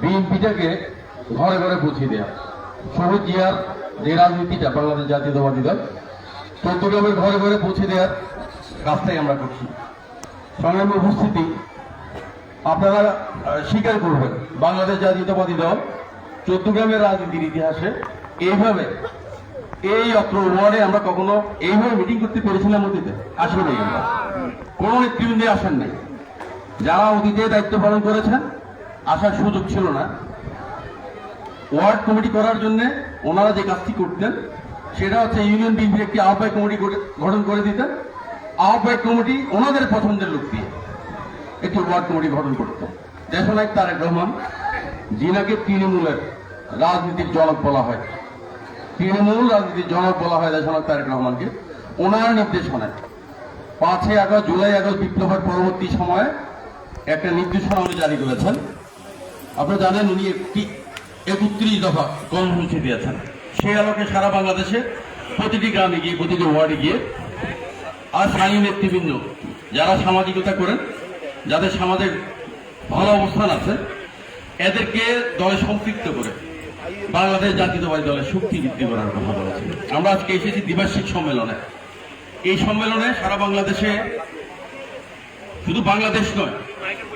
বিএনপিটাকে ঘরে ঘরে পৌঁছে দেওয়া শহীদ জিয়ার যে রাজনীতিটা, বাংলাদেশ জাতীয়তাবাদী দল, চট্টগ্রামের ঘরে ঘরে পৌঁছে দেওয়ার কাজটাই আমরা করছি। সংগ্রামী উপস্থিতি আপনারা স্বীকার করবেন, বাংলাদেশ জাতীয়তাবাদী দল চট্টগ্রামের রাজনীতির ইতিহাসে এইভাবে, এই অত্র ওয়ার্ডে আমরা কখনো এইভাবে মিটিং করতে পেরেছিলাম অতীতে আসলে কোনো নেতৃবৃন্দে আসেন নাই যারা অতীতে দায়িত্ব পালন করেছেন আসার সুযোগ ছিল না। ওয়ার্ড কমিটি করার জন্য ওনারা যে কাজটি করতেন, সেটা হচ্ছে ইউনিয়ন বিএনপির একটি আহ্বায়ক কমিটি গঠন করে দিতেন। আহ্বায়ক কমিটি ওনাদের পছন্দের লোক দিয়ে একটি ওয়ার্ড কমিটি গঠন করতেন। দেশনায়ক তারেক রহমান, যিনাকে তৃণমূলের রাজনীতির জনক বলা হয়। তৃণমূল রাজনীতির জনক বলা হয় দেশনায়ক তারেক রহমানকে। ওনার নির্দেশনায় পাঁচই আগস্ট, জুলাই আগস্ট বিপ্লবের পরবর্তী সময়ে একটা নির্দেশনা উনি জারি করেছেন। আপনারা জানেন উনি একটি একত্রিশ দফা কর্মসূচি দিয়েছেন সেই আলোকে সারা বাংলাদেশে প্রতিটি গ্রামে গিয়ে, প্রতিটি ওয়ার্ডে গিয়ে আর স্থানীয় নেতৃবৃন্দ যারা সামাজিকতা করেন, যাদের সমাজের ভালো অবস্থান আছে, এদেরকে দলে সম্পৃক্ত করে বাংলাদেশ জাতীয়তাবাদী দলের শক্তি বৃদ্ধি করার কথা বলেছেন। আমরা আজকে এসেছি দ্বিবার্ষিক সম্মেলনে। এই সম্মেলনে সারা বাংলাদেশে শুধু বাংলাদেশ নয়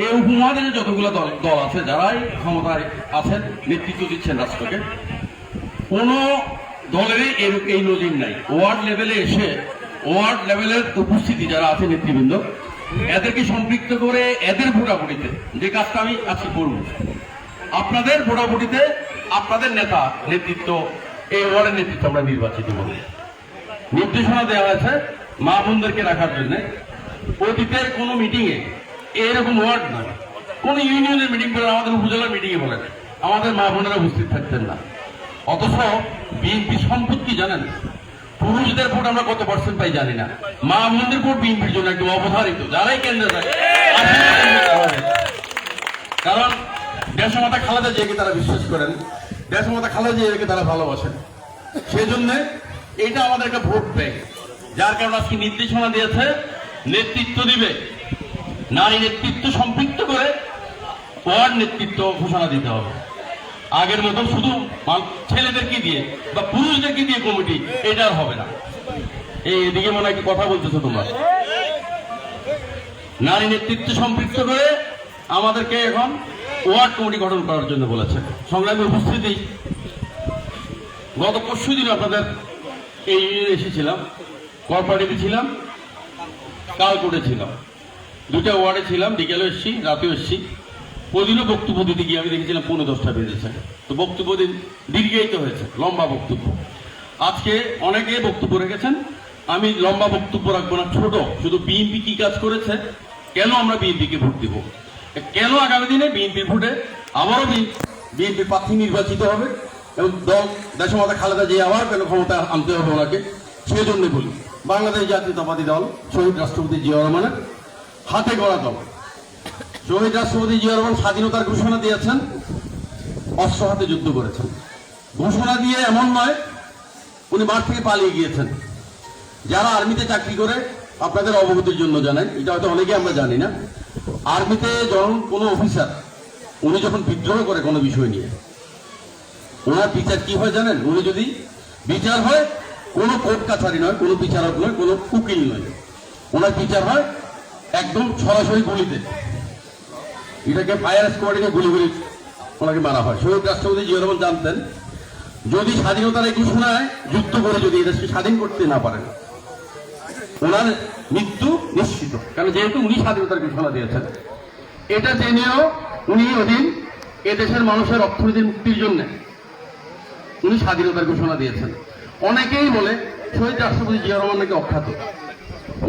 এই উপমহাদেশে যতগুলো দল দল আছে, যারাই ক্ষমতায় আছেন, নেতৃত্ব দিচ্ছেন রাষ্ট্রকে। কোন দলেরই এর- এই নজির নাই। ওয়ার্ড লেভেলে এসে, ওয়ার্ড লেভেলের উপস্থিতি যারা আছে, নেতৃবৃন্দ, এদেরকে সম্পৃক্ত করে এদের ভোটাভুটিতে যে কাজটা আমি আজকে করব, আপনাদের ভোটাভুটিতে আপনাদের নেতা, নেতৃত্ব, এই ওয়ার্ডের নেতৃত্ব আমরা নির্বাচিত করব। নির্দেশনা দেওয়া হয়েছে মা বোনদেরকে রাখার জন্য। অতীতের কোনো মিটিংয়ে এরকম ওয়ার্ড না কোন ইউনিয়নের মিটিং বলেন আমাদের উপজেলার মিটিংয়ে বলেন আমাদের মা বোনেরা উপস্থিত থাকতেন না। অথচ বিএনপি সম্পদ কি জানেন? পুরুষদের ভোট আমরা কত পার্সেন্ট পাই জানি না। মা বোনদের ভোট বিএনপির জন্য একদম অবধারিত। যারাই কেন্দ্রে থাকে কারণ দেশমাতা খালেদা জিয়াকে তারা বিশ্বাস করেন। দেশমাতা খালেদা জিয়াকে তারা ভালোবাসেন। সেই জন্য এটা আমাদের একটা ভোট ব্যাংক যার কারণে আজকে নির্দেশনা দিয়েছে, নেতৃত্ব দিবে। নারী নেতৃত্ব সম্পৃক্ত করে ওয়ার্ড নেতৃত্ব ঘোষণা দিতে হবে। আগের মতো শুধু ছেলেদেরকে দিয়ে বা পুরুষদেরকে দিয়ে কমিটি, এটা হবে না। এই এদিকে মনে হয় কথা বলতেছো তোমরা। নারী নেতৃত্ব সম্পৃক্ত করে আমাদেরকে এখন ওয়ার্ড কমিটি গঠন করার জন্য বলেছে। সংগ্রামী উপস্থিতি, গত পরশু দিন আপনাদের এই ইউনিয়নে এসেছিলাম কোঅপারেটিভে ছিলাম কালকোটে ছিলাম। দুটা ওয়ার্ডে ছিলাম, বিকেলে এসেছি, রাতেও এসেছি। প্রতিদিনও বক্তব্য দিতে গিয়ে আমি দেখেছিলাম পৌনে দশটা বেজেছে তো বক্তব্য দিন দীর্ঘায়িত হয়েছে, লম্বা বক্তব্য। আজকে অনেকে বক্তব্য রেখেছেন, আমি লম্বা বক্তব্য রাখব না, ছোট, শুধু বিএনপি কি কাজ করেছে, কেন আমরা বিএনপিকে ভোট দিব? কেন আগামী দিনে বিএনপির ভোটে আবারও বিএনপির প্রার্থী নির্বাচিত হবে এবং দল দেশ দেশমাতা খালেদা জিয়া আবার কেন ক্ষমতা আনতে হবে ওনাকে সেই জন্য বলি। বাংলাদেশ জাতীয়তাবাদী দল, শহীদ রাষ্ট্রপতি জিয়া রহমানের হাতে গড়া দল শহীদ রাষ্ট্রপতি জিয়া রহমান স্বাধীনতার ঘোষণা দিয়েছেন, অস্ত্র হাতে যুদ্ধ করেছেন। ঘোষণা দিয়ে এমন নয়, উনি মাঠ থেকে পালিয়ে গিয়েছেন। যারা আর্মিতে চাকরি করে, আপনাদের অবগতির জন্য জানাই, এটা হয়তো অনেকে আমরা জানি না। আর্মিতে যখন কোনো অফিসার, উনি যখন বিদ্রোহ করে কোনো বিষয় নিয়ে, ওনার বিচার কি হয় জানেন? উনি যদি বিচার হয়, কোনো কোর্ট কাছারি নয়, কোনো বিচারক নয়, কোনো উকিল নয়। ওনার বিচার হয় একদম সরাসরি গুলিতে। এটাকে ফায়ার স্কোয়াডে গুলি গুলি ওনাকে মারা হয়। শহীদ রাষ্ট্রপতি জিয়া জানতেন, যদি স্বাধীনতার এই ঘোষণায় যুদ্ধ করে যদি এই দেশকে স্বাধীন করতে না পারেন, ওনার মৃত্যু নিশ্চিত। কারণ যেহেতু উনি স্বাধীনতার ঘোষণা দিয়েছেন, এটা জেনেও উনি ওদিন এদেশের মানুষের অর্থনীতির মুক্তির জন্য উনি স্বাধীনতার ঘোষণা দিয়েছেন। অনেকেই বলে শহীদ রাষ্ট্রপতি জিয়া রহমান নাকি অখ্যাত।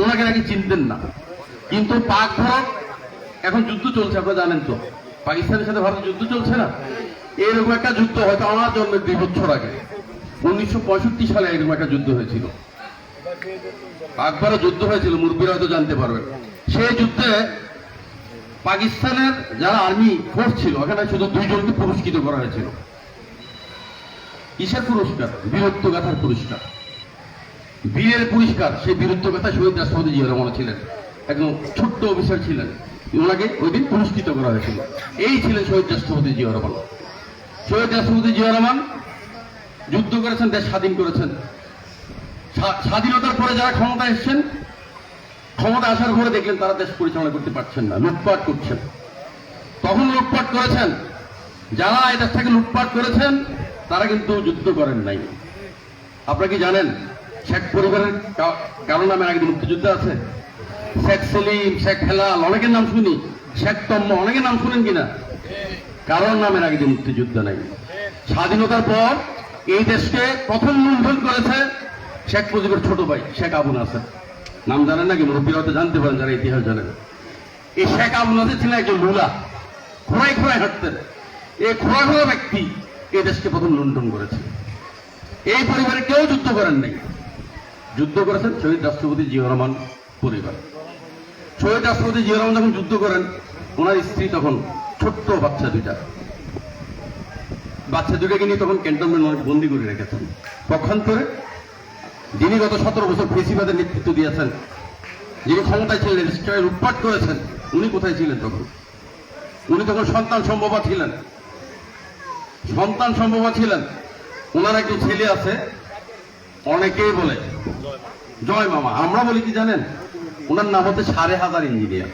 ওনাকে নাকি চিনতেন না। কিন্তু পাক ভারত এখন যুদ্ধ চলছে, আপনারা জানেন তো। পাকিস্তানের সাথে ভারতের যুদ্ধ চলছে না? এরকম একটা যুদ্ধ হয়তো আমার জন্মের দুই বছর আগে। উনিশশো পঁয়ষট্টি সালে এরকম একটা যুদ্ধ হয়েছিল। আকবরের যুদ্ধ হয়েছিল মুরব্বীরা হয়তো জানতে পারবেন। সেই যুদ্ধে পাকিস্তানের যারা আর্মি ফোর্স ছিল ওখানে শুধু দুইজনকে পুরস্কৃত করা হয়েছিল। কিসের পুরস্কার? বীরত্ব গাথার পুরস্কার। বীরের পুরস্কার, সেই বীরত্ব গাথা শহীদ রাষ্ট্রপতি জিয়া রহমান ছিলেন। একদম ছোট্ট অফিসার ছিলেন। ওনাকে ওই দিন পুরস্কৃত করা হয়েছিল। এই ছিলেন শহীদ রাষ্ট্রপতি জিয়া রহমান। শহীদ রাষ্ট্রপতি জিয়া রহমান যুদ্ধ করেছেন, দেশ স্বাধীন করেছেন। স্বাধীনতার পরে যারা ক্ষমতা এসেছেন ক্ষমতা আসার পরে দেখলেন তারা দেশ পরিচালনা করতে পারছেন না, লুটপাট করছেন। তখন লুটপাট করেছেন। যারা এটা থেকে লুটপাট করেছেন, তারা কিন্তু যুদ্ধ করেন নাই। আপনারা কি জানেন, শেখ পরিবারের কারও নামে আগে মুক্তিযুদ্ধ আছে? শেখ সেলিম, শেখ হেলাল, অনেকের নাম শুনি শেখ তম্ম, অনেকের নাম শুনেন কিনা? কারোর নামের আগে মুক্তিযুদ্ধ নাই। স্বাধীনতার পর এই দেশকে প্রথম লুণ্ঠন করেছে শেখ মুজিবের ছোট ভাই, শেখ আবু নাসের। নাম জানেন নাকি? মুরব্বীরা হয়তো জানতে পারেন, যারা ইতিহাস জানেন। এই শেখ আবু নাসের ছিলেন একজন লুলা। খোঁড়াই খোঁড়াই হাঁটতেন এই খোঁড়া খোঁড়া ব্যক্তি এই দেশকে প্রথম লুণ্ঠন করেছে। এই পরিবারে কেউ যুদ্ধ করেন নাই। যুদ্ধ করেছেন শহীদ রাষ্ট্রপতি জিয়া রহমান পরিবার। শহীদ রাষ্ট্রপতি জিয়া রহমান যখন যুদ্ধ করেন, ওনার স্ত্রী তখন ছোট্ট বাচ্চা দুইটা। বাচ্চা দুটাকে নিয়ে তখন ক্যান্টনমেন্ট ওনাকে বন্দি করে রেখেছেন। পক্ষান্তরে যিনি গত সতেরো বছর ফেসিবাদের নেতৃত্ব দিয়েছেন, যিনি ক্ষমতায় ছিলেন রেজিস্ট্রারে লুটপাট করেছেন, উনি কোথায় ছিলেন তখন? উনি তখন সন্তান সম্ভবা ছিলেন। সন্তান সম্ভবা ছিলেন। ওনার একজন ছেলে আছে, অনেকেই বলে, জয় মামা। আমরা বলি কি জানেন? ওনার নাম হচ্ছে সাড়ে হাজার ইঞ্জিনিয়ার।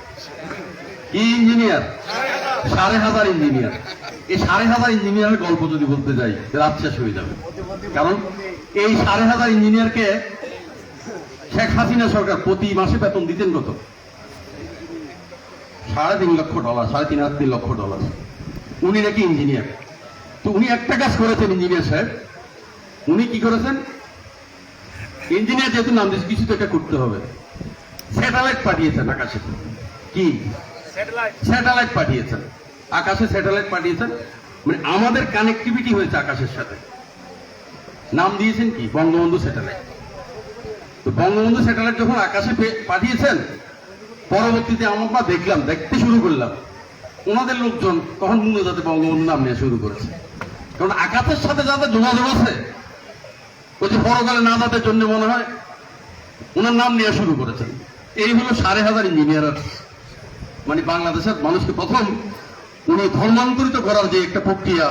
কি ইঞ্জিনিয়ার? সাড়ে হাজার ইঞ্জিনিয়ার। এই সাড়ে হাজার ইঞ্জিনিয়ারের গল্প যদি বলতে যাই, রাত শেষ হয়ে যাবে। কারণ এই সাড়ে হাজার ইঞ্জিনিয়ারকে শেখ হাসিনা সরকার প্রতি মাসে বেতন দিতেন কত? সাড়ে তিন লক্ষ ডলার, সাড়ে তিন হাজার তিন লক্ষ ডলার। উনি নাকি ইঞ্জিনিয়ার। তো উনি একটা কাজ করেছেন, ইঞ্জিনিয়ার সাহেব। উনি কি করেছেন? ইঞ্জিনিয়ার যেহেতু নাম দিয়েছে, কিছু তো একটা করতে হবে। স্যাটেলাইট পাঠিয়েছেন আকাশে। কি? স্যাটেলাইট পাঠিয়েছেন আকাশে স্যাটেলাইট পাঠিয়েছেন মানে আমাদের কানেক্টিভিটি হয়েছে আকাশের সাথে। নাম দিয়েছেন কি? বঙ্গবন্ধু স্যাটেলাইট তো বঙ্গবন্ধু স্যাটেলাইট যখন আকাশে পাঠিয়েছেন পরবর্তীতে আমরা দেখলাম দেখতে শুরু করলাম। ওনাদের লোকজন তখন মনে যাতে বঙ্গবন্ধু নাম নেওয়া শুরু করেছে। কারণ আকাশের সাথে যাদের যোগাযোগ আছে ওই যে পরকালে না যাদের জন্য মনে হয় ওনার নাম নেওয়া শুরু করেছেন। এই হলো সাড়ে হাজার ইঞ্জিনিয়ার মানে বাংলাদেশের মানুষকে প্রথম উনি ধর্মান্তরিত করার যে একটা প্রক্রিয়া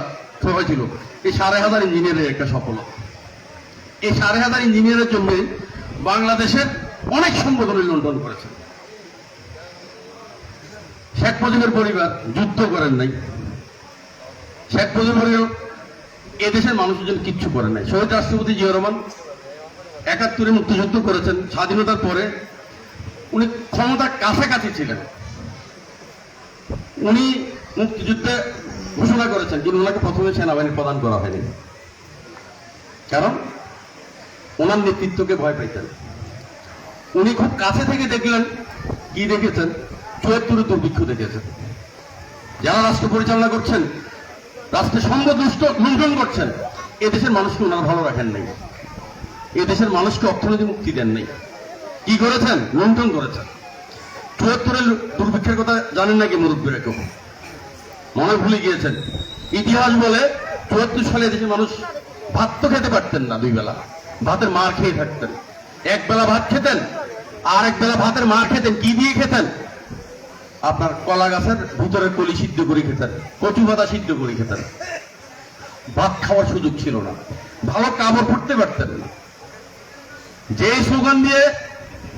হয়েছিল এই সাড়ে হাজার ইঞ্জিনিয়ারের একটা সফলতা। এই সাড়ে হাজার ইঞ্জিনিয়ারের জন্য বাংলাদেশের অনেক সংগঠনে লন্ডন করেছে। শেখ মুজিবের পরিবার যুদ্ধ করেন নাই। শেখ রহমান এদেশের মানুষের জন্য কিচ্ছু করেন নাই। শহীদ রাষ্ট্রপতি জিয়া রহমান একাত্তরে মুক্তিযুদ্ধ করেছেন। স্বাধীনতার পরে উনি ক্ষমতার কাছাকাছি ছিলেন। উনি মুক্তিযুদ্ধে ঘোষণা করেছেন কিন্তু ওনাকে প্রথমে সেনাবাহিনী প্রদান করা হয়নি। কারণ ওনার নেতৃত্বকে ভয় পাইতেন। উনি খুব কাছে থেকে দেখলেন, কি দেখেছেন? চুয়াত্তরে দুর্ভিক্ষ দেখেছেন। যারা রাষ্ট্র পরিচালনা করছেন, রাষ্ট্রের সঙ্গ দুষ্ট লুণ্ঠন করছেন, এদেশের মানুষকে ওনারা ভালো রাখেন নাই। এদেশের মানুষকে অর্থনীতি মুক্তি দেন নাই। কি করেছেন? লুণ্ঠন করেছেন। চুয়াত্তরের দুর্ভিক্ষের কথা জানেন নাকি মুরব্বীরা কেউ? মনে ভুলে গিয়েছেন। ইতিহাস বলে চুয়াত্তর সালে দেশের মানুষ ভাত তো খেতে পারতেন না দুই বেলা। ভাতের মার খেয়ে থাকতেন। এক বেলা ভাত খেতেন, আর এক বেলা ভাতের মার খেতেন। কি দিয়ে খেতেন? আপনার কলা গাছের ভিতরে কলি সিদ্ধ করে খেতেন, কচু পাতা সিদ্ধ করে খেতেন। ভাত খাওয়ার সুযোগ ছিল না। ভালো কাপড় পরতে পারতেন না। যে স্লোগান দিয়ে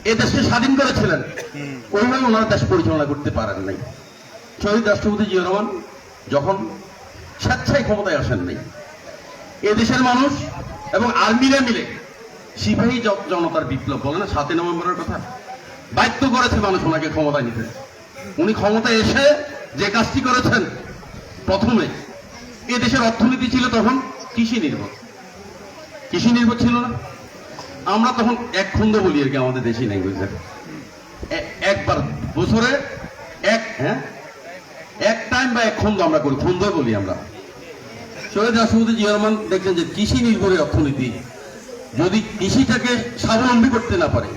এ দেশকে স্বাধীন করেছিলেন। ওইভাবে ওনারা দেশ পরিচালনা করতে পারেন নাই। শহীদ রাষ্ট্রপতি জিয়া রহমান যখন স্বেচ্ছায় ক্ষমতায় আসেন নাই এদেশের মানুষ এবং আর্মিরা মিলে সিপাহী জনতার বিপ্লব, বলে না? সাতই নভেম্বরের কথা। বাধ্য করেছে মানুষ ওনাকে ক্ষমতায় নিতে। উনি ক্ষমতায় এসে যে কাজটি করেছেন, প্রথমে এ দেশের অর্থনীতি ছিল তখন কৃষি নির্ভর। কৃষি নির্ভর ছিল না। আমরা তখন এক খন্দ বলি আর কি, আমাদের দেশি ল্যাঙ্গুয়েজে একবার বছরে এক হ্যাঁ? এক টাইম বা এক খন্দ আমরা করি খন্দ বলি আমরা। শহীদ রাষ্ট্রপতি জিয়া রহমান দেখছেন যে কৃষি নির্ভরের অর্থনীতি, যদি কৃষিটাকে স্বাবলম্বী করতে না পারে,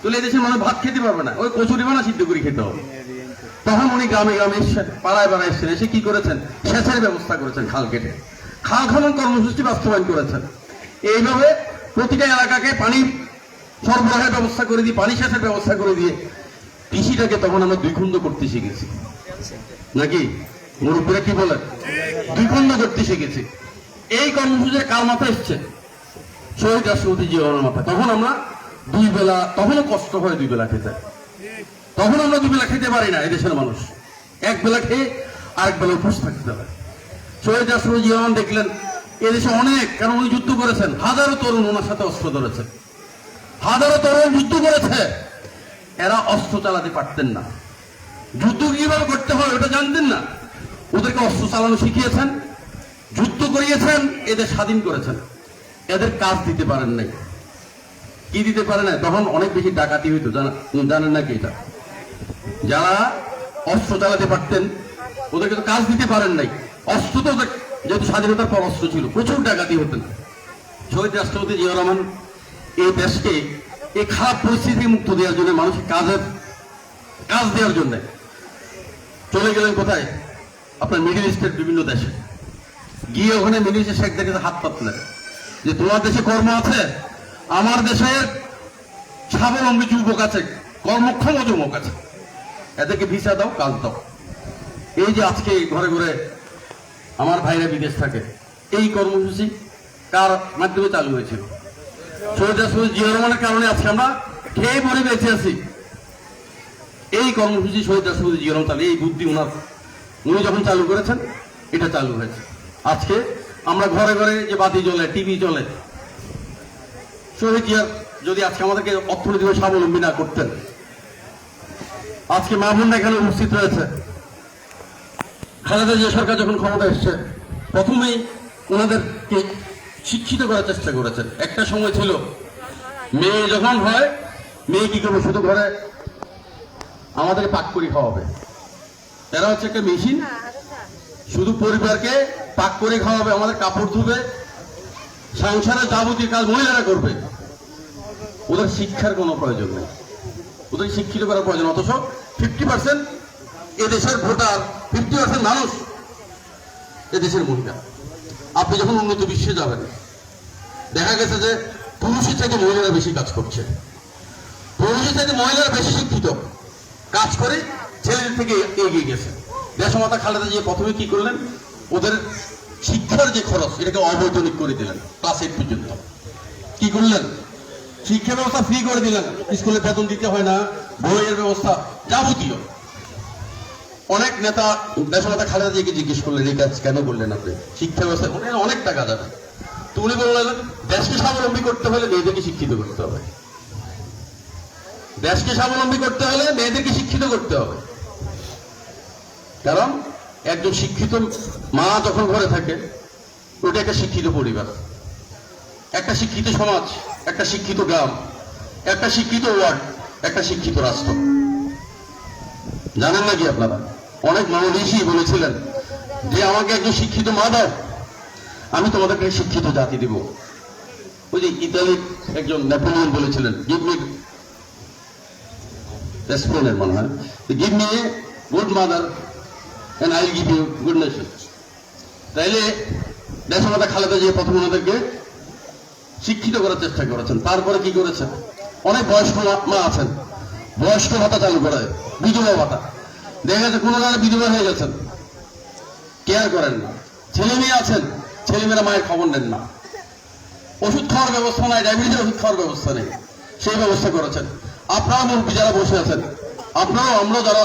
তাহলে এদেশের মানুষ ভাত খেতে পারবে না, ওই কচুরি বানা সিদ্ধ করে খেতে হবে। তখন উনি গ্রামে গ্রামে পাড়ায় পাড়ায় এসেছেন, এসে কি করেছেন? সেচের ব্যবস্থা করেছেন খাল কেটে। খাল খনন কর্মসূচি বাস্তবায়ন করেছেন। এইভাবে প্রতিটা এলাকাকে পানি সরবরাহের ব্যবস্থা করে দিয়ে, পানি সেচের ব্যবস্থা করে দিয়ে কৃষিটাকে তখন আমরা দুই খণ্ড করতে শিখেছি। নাকি? মুরব্বীরা কি বলেন? দুই খণ্ড করতে শিখেছি। এই কর্মসূচির কার মাথায় এসছে। শহীদ রাষ্ট্রপতি জীবনের মাথায়। তখন আমরা দুই বেলা, তখনও কষ্ট হয় দুই বেলা খেতে। তখন আমরা দুই বেলা খেতে পারি না এদেশের মানুষ। এক বেলা খেয়ে আরেক বেলা উপোস থাকতে হয়। শহীদ রাষ্ট্রপতি জিয়াউর দেখলেন এদেশে অনেক, কারণ উনি যুদ্ধ করেছেন। হাজারো তরুণ ওনার সাথে অস্ত্র ধরেছে। হাজারো তরুণ যুদ্ধ করেছে। এরা অস্ত্র চালাতে পারতেন না। যুদ্ধ কীভাবে করতে হয় ওটা জানতেন না। ওদেরকে অস্ত্র চালানো শিখিয়েছেন, যুদ্ধ করিয়েছেন, এদের স্বাধীন করেছেন। এদের কাজ দিতে পারেন নাই। কি দিতে পারে না তখন অনেক বেশি ডাকাতি হইতো। জানা- জানেন নাকি এটা। যারা অস্ত্র চালাতে পারতেন, ওদেরকে তো কাজ দিতে পারেন নাই। অস্ত্র তো যেহেতু স্বাধীনতার পর অস্ত্র ছিল, প্রচুর ডাকাতি হতেন শহীদ রাষ্ট্রপতি জিয়া রহমান এই দেশকে এই খারাপ পরিস্থিতি মুক্ত দেওয়ার জন্য মানুষের কাজের, কাজ দেওয়ার জন্য চলে গেলেন কোথায়? আপনার মিডিল ইস্টের বিভিন্ন দেশে। গিয়ে ওখানে মিডিল ইস্টের শেখদের কাছে হাত পাতলেন। যে তোমার দেশে কর্ম আছে, আমার দেশের স্বাবলম্বী যুবক আছে, কর্মক্ষম যুবক আছে। এদেরকে ভিসা দাও, কাজ দাও। এই যে আজকে ঘরে ঘরে আমার ভাইরা বিদেশ থাকে। এই কর্মসূচি কার মাধ্যমে চালু হয়েছিল? রাষ্ট্রপতি জিয়া রহমানের কারণে আজকে আমরা খেয়ে পরে বেঁচে আছি। এই কর্মসূচি শহীদ রাষ্ট্রপতি জিয়া এই বুদ্ধি ওনার। উনি যখন চালু করেছেন, এটা চালু হয়েছে। আজকে আমরা ঘরে ঘরে যে বাতি জ্বলে, টিভি চলে শহীদ জিয়ার যদি আজকে আমাদেরকে অর্থনৈতিক স্বাবলম্বী না করতেন, আজকে মা বোনরা এখানে উপস্থিত রয়েছে। খালেদা জিয়া সরকার যখন ক্ষমতা এসছে প্রথমেই ওনাদেরকে শিক্ষিত করার চেষ্টা করেছেন। একটা সময় ছিল মেয়ে যখন হয় মেয়ে কি করবে? শুধু ঘরে আমাদের পাক করে খাওয়াবে। এরা হচ্ছে একটা মেশিন। শুধু পরিবারকে পাক করে খাওয়াবে আমাদের কাপড় ধুবে সংসারের যাবতীয় কাজ মহিলারা করবে। ওদের শিক্ষার কোনো প্রয়োজন নেই। ওদের শিক্ষিত করার প্রয়োজন অথচ ফিফটি পার্সেন্ট এদেশের ভোটার ফিফটি পার্সেন্ট মানুষ এদেশের মহিলা। আপনি যখন উন্নত বিশ্বে যাবেন, দেখা গেছে যে পুরুষের থেকে মহিলারা বেশি কাজ করছে। পুরুষের থেকে মহিলারা বেশি শিক্ষিত। কাজ করে ছেলেদের থেকে এগিয়ে গেছে। দেশমাতা খালেদা জিয়া প্রথমে কি করলেন? ওদের শিক্ষার যে খরচ, এটাকে অবৈতনিক করে দিলেন, ক্লাস এইট পর্যন্ত। কি করলেন? শিক্ষা ব্যবস্থা ফ্রি করে দিলেন। স্কুলে বেতন দিতে হয় না, বইয়ের ব্যবস্থা যাবতীয়। অনেক নেতা দেশনেতা খালেদা জিয়াকে জিজ্ঞেস করলেন, এই কাজ কেন করলেন আপনি? শিক্ষা ব্যবস্থা ওখানে অনেক টাকা যাবে তো উনি বললেন, দেশকে স্বাবলম্বী করতে হলে মেয়েদেরকে শিক্ষিত করতে হবে। দেশকে স্বাবলম্বী করতে হলে মেয়েদেরকে শিক্ষিত করতে হবে। কারণ, একজন শিক্ষিত মা যখন ঘরে থাকে, ওটা একটা শিক্ষিত পরিবার। একটা শিক্ষিত সমাজ, একটা শিক্ষিত গ্রাম, একটা শিক্ষিত ওয়ার্ড, একটা শিক্ষিত রাষ্ট্র। জানেন নাকি আপনারা? অনেক মনীষী বলেছিলেন যে, আমাকে একজন শিক্ষিত মা দাও, আমি তোমাদেরকে শিক্ষিত জাতি দিব। ওই যে ইতালির একজন নেপোলিয়ন বলেছিলেন মনে হয়। Give me a good mother and I give you good nation তাইলে দেশমাতা খালেদা জিয়া প্রথম ওনাদেরকে শিক্ষিত করার চেষ্টা করেছেন। তারপরে কি করেছেন? অনেক বয়স্ক মা আছেন। বয়স্ক ভাতা চালু করে বিধবা ভাতা। দেখা যাচ্ছে কোনো জায়গায় হয়ে গেছেন। কেয়ার করেন না। ছেলে মেয়ে আছেন, ছেলে মেয়েরা মায়ের খবর নেন না। ওষুধ খাওয়ার ব্যবস্থা নাই, ডায়াবেটিসের ওষুধ খাওয়ার ব্যবস্থা নেই। সেই ব্যবস্থা করেছেন। আপনারা যারা বসে আছেন। আপনারাও আমরাও যারা